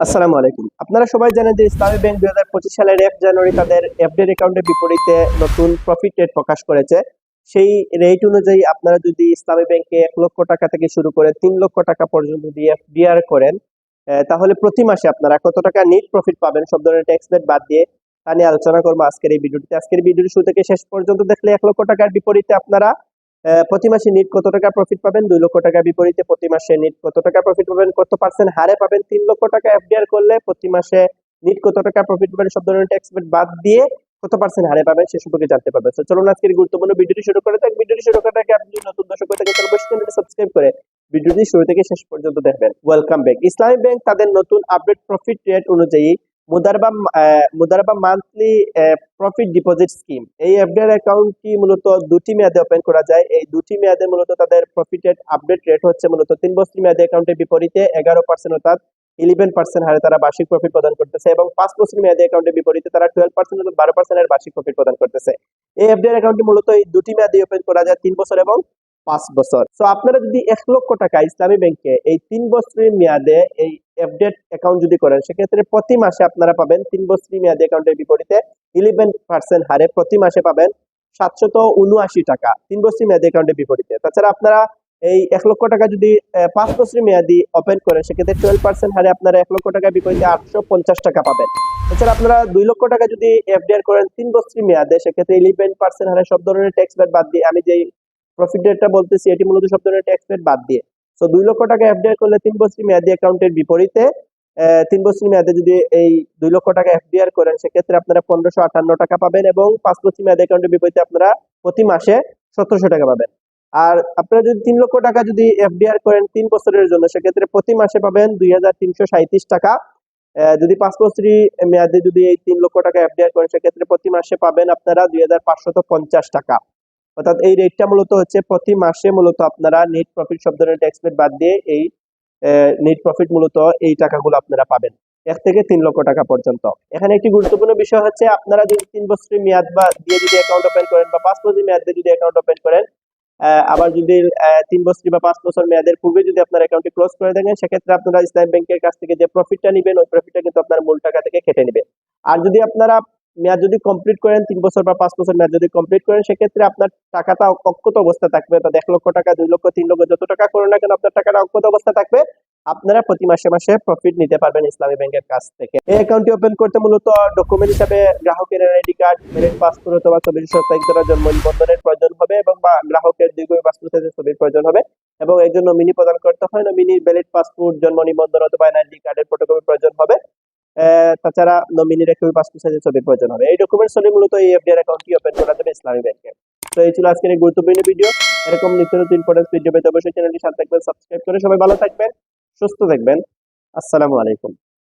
আসসালামু আলাইকুম। আপনারা সবাই জানেন যে ইসলামী ব্যাংক দুই হাজার পঁচিশ সালের এক জানুয়ারি তাদের এফডির অ্যাকাউন্টের বিপরীতে নতুন প্রফিট রেট প্রকাশ করেছে। সেই রেট অনুযায়ী আপনারা যদি ইসলামী ব্যাংকে এক লক্ষ টাকা থেকে শুরু করে তিন লক্ষ টাকা পর্যন্ত যদি এফডিআর করেন তাহলে প্রতি মাসে আপনারা কত টাকা নিট প্রফিট পাবেন সব ধরনের ট্যাক্স রেট বাদ দিয়ে তা নিয়ে আলোচনা করব আজকের এই ভিডিওটিতে। আজকের ভিডিওটি শুরু থেকে শেষ পর্যন্ত দেখলে এক লক্ষ টাকার বিপরীতে আপনারা প্রতি মাসে নিট কত টাকা প্রফিট পাবেন? দুই লক্ষ টাকা বিপরীতে প্রতি মাসে নিট কত টাকা প্রফিট পাবেন? কত পার্সেন্ট হারে পাবেন? তিন লক্ষ টাকা এফডিআর করলে প্রতি মাসে নিট কত টাকা প্রফিট পাবেন? সব ধরনের ট্যাক্স বাদ দিয়ে কত পার্সেন্ট হারে পাবেন সে সম্পর্কে জানতে পারবেন। তো চলুন আজকের গুরুত্বপূর্ণ ভিডিওটি শুরু করে থাক ভিডিওটি শুরু করার আগে আপনি নতুন দর্শক হয়ে থাকেন অবশ্যই চ্যানেলটি সাবস্ক্রাইব করে ভিডিওটি শুরু থেকে শেষ পর্যন্ত দেখবেন। ওয়েলকাম ব্যাক ইসলামী ব্যাংক তাদের নতুন আপডেট প্রফিট রেট অনুযায়ী মুদারবা মুদারবা মান্থলি প্রফিট ডিপোজিট স্কিম এই এফডিআর অ্যাকাউন্টটি মূলত দুটি মেয়াদে ওপেন করা যায়? এই দুটি মেয়াদে মূলত তাদের প্রফিটেড আপডেট রেট হচ্ছে মূলত তিন বছর মেয়াদে অ্যাকাউন্টের বিপরীতে এগারো পার্সেন্ট অর্থাৎ ইলেভেন পার্সেন্ট হারে তারা বার্ষিক প্রফিট প্রদান করতেছে এবং পাঁচ বছর মেয়াদে অ্যাকাউন্টের বিপরীতে তারা টুয়েলভ পার্সেন্ট অর্থাৎ বারো পার্সেন্টের বার্ষিক প্রফিট প্রদান করতেছে। এই এফডিআর অ্যাকাউন্টটি মূলত এই দুটি মেয়াদে ওপেন করা যায় তিন বছর এবং পাঁচ বছর। তো আপনারা যদি এক লক্ষ টাকা ইসলামী ব্যাংকে এই তিন বছরের মেয়াদে এই এফডেট অ্যাকাউন্ট যদি করেন, সেক্ষেত্রে প্রতি মাসে আপনারা পাবেন তিন বছরের মেয়াদে অ্যাকাউন্টের বিপরীতে ইলেভেন পার্সেন্ট হারে প্রতি মাসে পাবেন সাতশত উনআশি টাকা তিন বছরের মেয়াদে অ্যাকাউন্টের বিপরীতে। তাছাড়া আপনারা এই এক লক্ষ টাকা যদি পাঁচ বছরের মেয়াদি ওপেন করেন, সেক্ষেত্রে টুয়েলভ পার্সেন্ট হারে আপনারা এক লক্ষ টাকার বিপরীতে আটশো পঞ্চাশ টাকা পাবেন। এছাড়া আপনারা দুই লক্ষ টাকা যদি এফডিআর করেন তিন বছরের মেয়াদে সেক্ষেত্রে ইলেভেন পার্সেন্ট হারে সব ধরনের ট্যাক্স ব্যাট বাদ দিয়ে, আমি যেই প্রফিট রেটটা বলতেছি, এটি মূলত সব ধরনের ট্যাক্স রেট বাদ দিয়ে। তো দুই লক্ষ টাকা এফডিআর করলে তিন বছর মেয়াদি অ্যাকাউন্টের বিপরীতে তিন বছর মেয়াদে যদি এই দুই লক্ষ টাকা এফডিআর করেন, সেক্ষেত্রে আপনারা পনেরোশো আটান্ন টাকা পাবেন এবং পাঁচ বছর মেয়াদি অ্যাকাউন্টের বিপরীতে আপনারা প্রতি মাসে সতেরোশো টাকা পাবেন। আর আপনারা যদি তিন লক্ষ টাকা যদি এফডিআর করেন তিন বছরের জন্য, সেক্ষেত্রে প্রতি মাসে পাবেন দুই টাকা। যদি পাঁচ বছরই মেয়াদে যদি এই তিন লক্ষ টাকা এফডিআর করেন, সেক্ষেত্রে প্রতি মাসে পাবেন আপনারা দুই টাকা। অর্থাৎ এই রেটটা মূলত হচ্ছে প্রতি মাসে মূলত আপনারা নেট প্রফিট সব ধরনের ট্যাক্স রেট বাদ দিয়ে এই নেট প্রফিট মূলত এই টাকাগুলো আপনারা পাবেন। এক থেকে তিন লক্ষ টাকা পর্যন্ত। এখানে একটি গুরুত্বপূর্ণ বিষয় হচ্ছে আপনারা যদি তিন বছরের মেয়াদ বা দিয়ে যদি অ্যাকাউন্ট ওপেন করেন বা পাঁচ বছরের মেয়াদ দিয়ে যদি অ্যাকাউন্ট ওপেন করেন আবার যদি তিন বছর বা পাঁচ বছর মেয়াদের পূর্বে যদি আপনার অ্যাকাউন্টটি ক্লোজ করে দেখেন সেক্ষেত্রে আপনারা ইসলাম ব্যাংকের কাছ থেকে যে প্রফিটটা নেবেন, ওই প্রফিটটা কিন্তু আপনার মূল টাকা থেকে কেটে নেবে। আর যদি আপনারা মেয়াদ যদি কমপ্লিট করেন, তিন বছর বা পাঁচ বছর মেয়াদ যদি কমপ্লিট করেন, সেক্ষেত্রে আপনার টাকাটা অক্ষত অবস্থা থাকবে। অর্থাৎ এক লক্ষ টাকা, দুই লক্ষ, তিন লক্ষ যত টাকা করেন না কেন, আপনার টাকাটা অক্ষত অবস্থা থাকবে। আপনারা প্রতি মাসে মাসে প্রফিট নিতে পারবেন ইসলামী ব্যাংকের কাছ থেকে। এই অ্যাকাউন্টটি ওপেন করতে মূলত ডকুমেন্ট হিসাবে গ্রাহকের আইডি কার্ড মেরিট পাসপোর্ট অথবা চব্বিশ তারিখ ধরা জন্ম নিবন্ধনের প্রয়োজন হবে এবং বা গ্রাহকের দীর্ঘ পাসপোর্ট সাইজের ছবির প্রয়োজন হবে এবং এর জন্য মিনি প্রদান করতে হয়। না মিনি ভ্যালিড পাসপোর্ট জন্ম নিবন্ধন অথবা এনআইডি কার্ডের ফটোকপি প্রয়োজন হবে। তাছাড়া নমিনির একটি পাসপোর্ট সাইজের ছবির প্রয়োজন হবে। এই ডকুমেন্টস হলে মূলত এই এফডিআর অ্যাকাউন্টটি ওপেন করা যাবে ইসলামী ব্যাংকে তো এই ছিল আজকের গুরুত্বপূর্ণ ভিডিও এরকম নিত্য নতুন ইম্পর্টেন্স ভিডিও পেতে অবশ্যই চ্যানেলটি সাথে থাকবেন সাবস্ক্রাইব করে সবাই ভালো থাকবেন, সুস্থ থাকবেন। আসসালামু আলাইকুম।